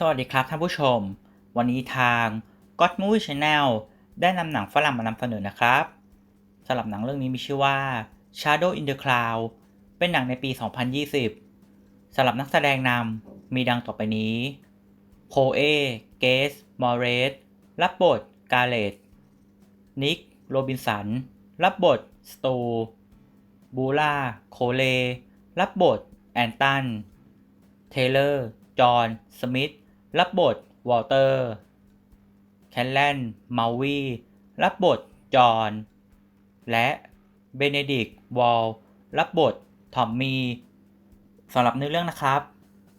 สวัสดีครับท่านผู้ชม วันนี้ทาง God Movie Channel ได้นำหนังฝรั่งมานำเสนอนะครับสำหรับหนังเรื่องนี้มีชื่อว่า Shadow in the Cloud เป็นหนังในปี 2020สำหรับนักแสดงนำมีดังต่อไปนี้โคเอเกสมอร์เรสรับบทกาเลตนิกโรบินสัน รับบทสตูบูล่าโคเล รับบทแอนตัน เทเลอร์ จอห์น สมิธ รับบทวอลเตอร์ แคนแลนมาวีรับบทจอห์น และเบเนดิกวอลรับบททอมมี่สำหรับเนื้อเรื่องนะครับ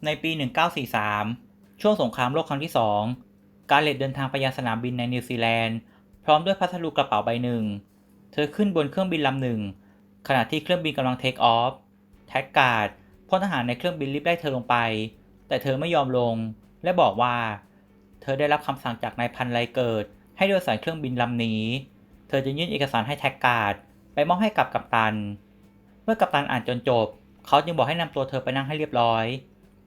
ในปี 1943 ช่วงสงครามโลกครั้งที่ 2 การเลตเดินทางไปยังสนามบินในนิวซีแลนด์ พร้อมด้วยพัสดุกระเป๋าใบหนึ่ง เธอขึ้นบนเครื่องบินลำหนึ่ง ขณะที่เครื่องบินกำลังเทคออฟ แท็กการ์ดพลทหารในเครื่องบินรีบไล่เธอลงไป แต่เธอไม่ยอมลง และบอกว่า เธอได้รับคำสั่งจากนายพันไลเกิด ให้โดยสารเครื่องบินลำนี้ เธอจะยื่นเอกสารให้แท็กการ์ดไปมอบให้กับกัปตัน เมื่อกัปตันอ่านจนจบ เขาจึงบอกให้นำตัวเธอไปนั่งให้เรียบร้อย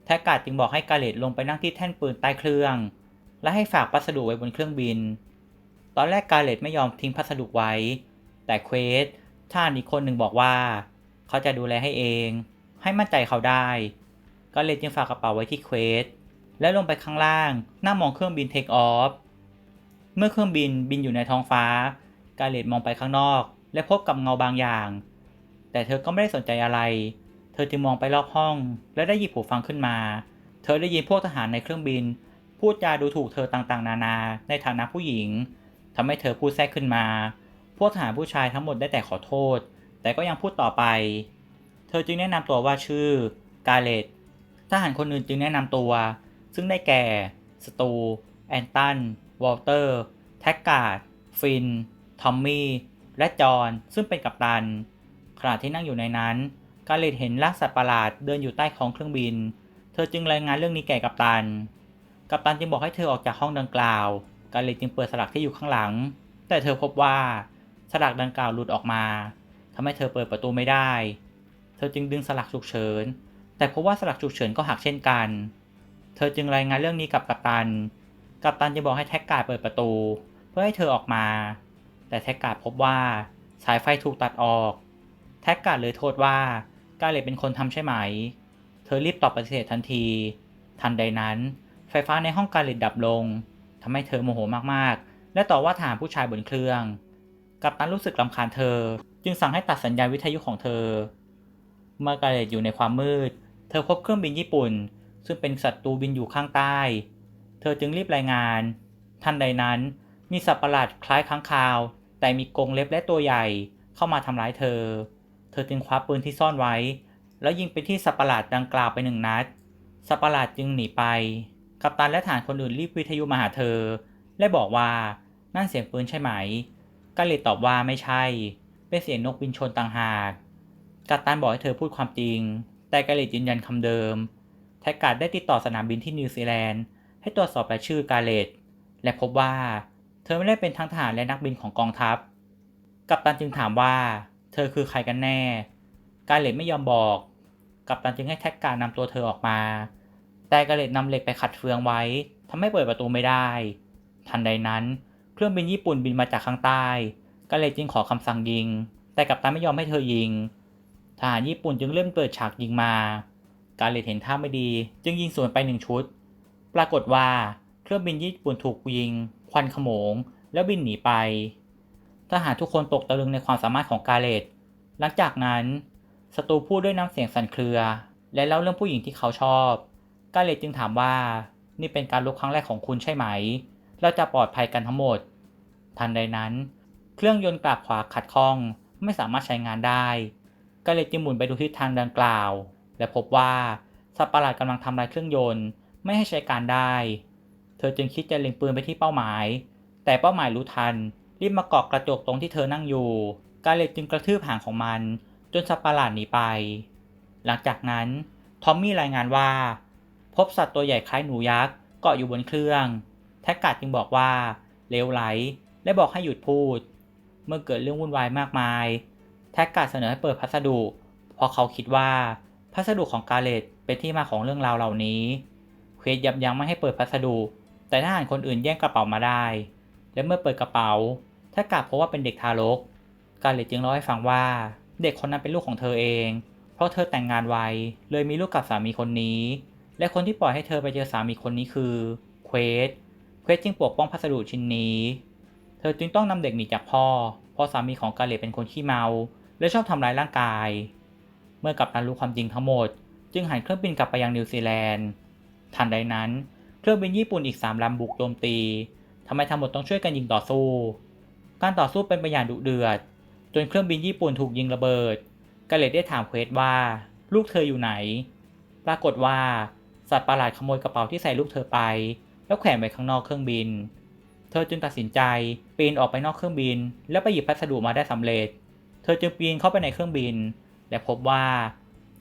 แท็กการ์ดจึงบอกให้กาเลตลงไปนั่งที่แท่นปืนใต้เครื่อง และให้ฝากพัสดุไว้บนเครื่องบิน ตอนแรกกาเลตไม่ยอมทิ้งพัสดุไว้ แต่เควสท่านอีกคนหนึ่งบอกว่า เขาจะดูแลให้เอง ให้มั่นใจเขาได้กาเลตจึงฝากกระเป๋าไว้ที่เควส และลงไปข้างล่าง หน้ามองเครื่องบินเทคออฟ เมื่อเครื่องบินบินอยู่ในท้องฟ้า กาเลตมองไปข้างนอก และพบกับเงาบางอย่าง แต่เธอก็ไม่ได้สนใจอะไร เธอจึงมองไปรอบห้อง และได้หยิบหูฟังขึ้นมา เธอได้ยินพวกทหารในเครื่องบิน พูดจาดูถูกเธอต่างๆ นานา ในฐานะผู้หญิงทำให้เธอพูดแทรกขึ้นมา พวกทหารผู้ชายทั้งหมดได้แต่ขอโทษ แต่ก็ยังพูดต่อไป เธอจึงแนะนำตัวว่าชื่อกาเลตทหารคนอื่นจึงแนะนำตัว ซึ่งได้แก่ สตู แอนตัน วอลเตอร์ แท็กการ์ด ฟิน ทอมมี่ และจอห์น ซึ่งเป็นกัปตัน ขณะที่นั่งอยู่ในนั้น กาเลตเห็นร่าสัตว์ประหลาดเดินอยู่ใต้ท้องเครื่องบิน เธอจึงรายงานเรื่องนี้แก่กัปตัน กัปตันจึงบอกให้เธอออกจากห้องดังกล่าว กาเลตจึงเปิดสลักที่อยู่ข้างหลัง แต่เธอพบว่าสลักดังกล่าวหลุดออกมาทำให้เธอเปิดประตูไม่ได้ เธอจึงดึงสลักฉุกเฉิน แต่พบว่าสลักฉุกเฉินก็หักเช่นกัน เธอจึงรายงานเรื่องนี้กับกัปตัน กัปตันจะบอกให้แท็กการ์ดเปิดประตู เพื่อให้เธอออกมา แต่แท็กการ์ดพบว่าสายไฟถูกตัดออก แท็กการ์ดเลยโทษว่า กาเลตเป็นคนทำใช่ไหม เธอรีบตอบปฏิเสธทันที ทันใดนั้น ไฟฟ้าในห้องกาเลตดับลงทำให้เธอโมโหมากๆ และต่อว่าทหารผู้ชายบนเครื่อง กัปตันรู้สึกรำคาญเธอ จึงสั่งให้ตัดสัญญาณวิทยุของเธอ เมื่อกาเลตอยู่ในความมืด เธอพบเครื่องบินญี่ปุ่น ซึ่งเป็นศัตรูบินอยู่ข้างใต้ เธอจึงรีบรายงานทันใดนั้น มีสัตว์ประหลาดคล้ายค้างคาว แต่มีกรงเล็บและตัวใหญ่เข้ามาทำร้ายเธอ เธอจึงคว้าปืนที่ซ่อนไว้ แล้วยิงไปที่สัตว์ประหลาดดังกล่าวไปหนึ่งนัด สัตว์ประหลาดจึงหนีไป กัปตันและฐานคนอื่นรีบวิทยุมาหาเธอ และบอกว่านั่นเสียงปืนใช่ไหมกาเลตตอบว่าไม่ใช่ เป็นเสียงนกบินชนต่างหาก กัปตันบอกให้เธอพูดความจริง แต่กาเลตยืนยันคำเดิม แท็กการ์ดได้ติดต่อสนามบินที่นิวซีแลนด์ ให้ตรวจสอบรายชื่อกาเลตและพบว่า เธอไม่ได้เป็นทั้งทหารและนักบินของกองทัพ กัปตันจึงถามว่า เธอคือใครกันแน่ กาเลตไม่ยอมบอก กัปตันจึงให้แท็กการ์ดนำตัวเธอออกมา แต่กาเลตนำเหล็กไปขัดเฟืองไว้ทำให้เปิดประตูไม่ได้ ทันใดนั้นเครื่องบินญี่ปุ่นบินมาจากข้างใต้ กาเลตจึงขอคำสั่งยิง แต่กัปตันไม่ยอมให้เธอยิง ทหารญี่ปุ่นจึงเริ่มเปิดฉากยิงมา กาเลตเห็นท่าไม่ดี จึงยิงสวนไปหนึ่งชุด ปรากฏว่าเครื่องบินญี่ปุ่นถูกยิง ควันขโมง แล้วบินหนีไป ทหารทุกคนตกตะลึงในความสามารถของกาเลตหลังจากนั้นศัตรูพูดด้วยน้ำเสียงสั่นเครือ และเล่าเรื่องผู้หญิงที่เขาชอบ กาเลตจึงถามว่า นี่เป็นการลบครั้งแรกของคุณใช่ไหม เราจะปลอดภัยกันทั้งหมด ทันใดนั้น เครื่องยนต์กลับขวาขัดข้อง ไม่สามารถใช้งานได้ กาเลตจึงหมุนไปดูทิศทางดังกล่าว และพบว่าสัตว์ประหลาดกำลังทำลายเครื่องยนต์ไม่ให้ใช้การได้ เธอจึงคิดจะเล็งปืนไปที่เป้าหมาย แต่เป้าหมายรู้ทัน รีบมาเกาะกระจกตรงที่เธอนั่งอยู่ กาเลตจึงกระทืบหางของมัน จนสัตว์ประหลาดหนีไป หลังจากนั้น ทอมมี่รายงานว่า พบสัตว์ตัวใหญ่คล้ายหนูยักษ์เกาะอยู่บนเครื่อง แท็กกาดจึงบอกว่าเลวไหล และบอกให้หยุดพูด เมื่อเกิดเรื่องวุ่นวายมากมาย แท็กกาดเสนอให้เปิดพัสดุเพราะเขาคิดว่า พัสดุของกาเลตเป็นที่มาของเรื่องราวเหล่านี้เควสยับยั้งไม่ให้เปิดพัสดุ แต่ทหารคนอื่นแย่งกระเป๋ามาได้ และเมื่อเปิดกระเป๋า ถ้ากลับพบว่าเป็นเด็กทารก กาเลตจึงเล่าให้ฟังว่า เด็กคนนั้นเป็นลูกของเธอเอง เพราะเธอแต่งงานไวเลยมีลูกกับสามีคนนี้ และคนที่ปล่อยให้เธอไปเจอสามีคนนี้คือเควสเควสจึงปกป้องพัสดุชิ้นนี้ เธอจึงต้องนำเด็กหนีจากพ่อ เพราะสามีของกาเลตเป็นคนขี้เมา และชอบทำร้ายร่างกาย เมื่อกัปตันรู้ความจริงทั้งหมด จึงหันเครื่องบินกลับไปยังนิวซีแลนด์ ทันใดนั้น เครื่องบินญี่ปุ่นอีกสามลำบุกโจมตีทำให้ทั้งหมดต้องช่วยกันยิงต่อสู้ การต่อสู้เป็นไปอย่างดุเดือด จนเครื่องบินญี่ปุ่นถูกยิงระเบิดกาเลตได้ถามเควสว่า ลูกเธออยู่ไหน ปรากฏว่าสัตว์ประหลาดขโมยกระเป๋าที่ใส่ลูกเธอไป แล้วแขวนไว้ข้างนอกเครื่องบิน เธอจึงตัดสินใจปีนออกไปนอกเครื่องบิน แล้วไปหยิบพัสดุมาได้สำเร็จ เธอจึงปีนเข้าไปในเครื่องบิน และพบว่า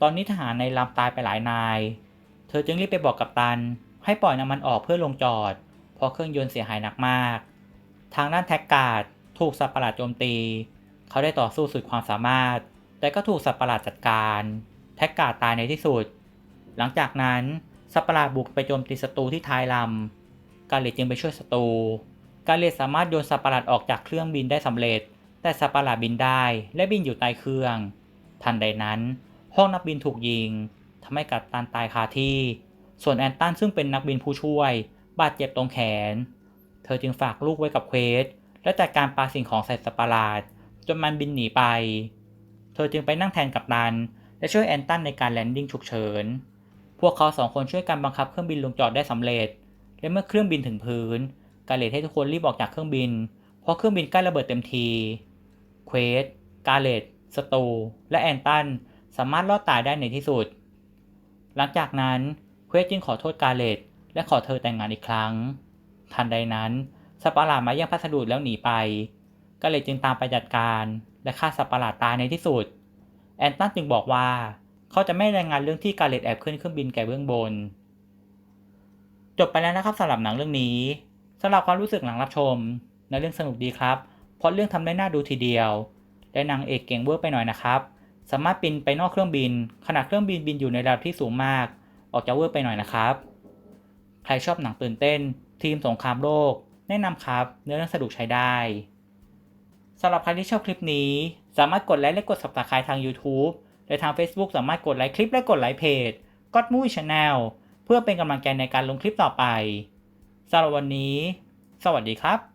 ตอนนี้ทหารในลำตายไปหลายนาย เธอจึงรีบไปบอกกัปตัน ให้ปล่อยน้ำมันออกเพื่อลงจอด เพราะเครื่องยนต์เสียหายหนักมาก ทางด้านแท็กการ์ดถูกสัตว์ประหลาดโจมตี เขาได้ต่อสู้สุดความสามารถ แต่ก็ถูกสัตว์ประหลาดจัดการ แท็กการ์ดตายในที่สุด หลังจากนั้นสัตว์ประหลาดบุกไปโจมตีศัตรูที่ท้ายลำกาเลตจึงไปช่วยศัตรูกาเลตสามารถโยนสัตว์ประหลาดออกจากเครื่องบินได้สำเร็จ แต่สัตว์ประหลาดบินได้และบินอยู่ใต้เครื่อง ทันใดนั้น ห้องนักบินถูกยิงทำให้กัปตันตายคาที่ ส่วนแอนตันซึ่งเป็นนักบินผู้ช่วย บาดเจ็บตรงแขน เธอจึงฝากลูกไว้กับเควส และจัดการปาสิ่งของใส่สัตว์ปราดจนมันบินหนีไป เธอจึงไปนั่งแทนกัปตัน และช่วยแอนตันในการแลนดิ้งฉุกเฉิน พวกเขาสองคนช่วยกันบังคับเครื่องบินลงจอดได้สำเร็จ และเมื่อเครื่องบินถึงพื้นกาเลตให้ทุกคนรีบออกจากเครื่องบิน เพราะเครื่องบินใกล้ระเบิดเต็มที เควส กาเลต สตูและแอนตันสามารถรอดตายได้ในที่สุด หลังจากนั้นเควสจึงขอโทษกาเลตและขอเธอแต่งงานอีกครั้ง ทันใดนั้นสัตว์ปหลาดมาย่งพัสดุแล้วหนีไป กาเลตจึงตามไปจัดการและฆ่าสัตว์ปหลาดตายในที่สุด แอนตันจึงบอกว่าเขาจะไม่รายงานเรื่องที่กาเลตแอบขึ้นเครื่องบินแก่เบื้องบน จบไปแล้วนะครับสำหรับหนังเรื่องนี้สำหรับความรู้สึกหลังรับชมในเรื่องสนุกดีครับเพราะเรื่องทำได้น่าดูทีเดียว และนางเอกเก่งเวอร์ไปหน่อยนะครับ สามารถบินไปนอกเครื่องบิน ขณะเครื่องบินบินอยู่ในระดับที่สูงมาก ออกจะเวอร์ไปหน่อยนะครับ ใครชอบหนังตื่นเต้น ทีมสงครามโลก แนะนำครับ เนื้อเรื่องสนุกใช้ได้สำหรับใครที่ชอบคลิปนี้ สามารถกดไลค์และกด subscribe ทาง YouTube และทาง Facebook สามารถกดไลค์คลิปและกดไลค์เพจ God Movie Channel เพื่อเป็นกำลังใจในการลงคลิปต่อไปสำหรับวันนี้ สวัสดีครับ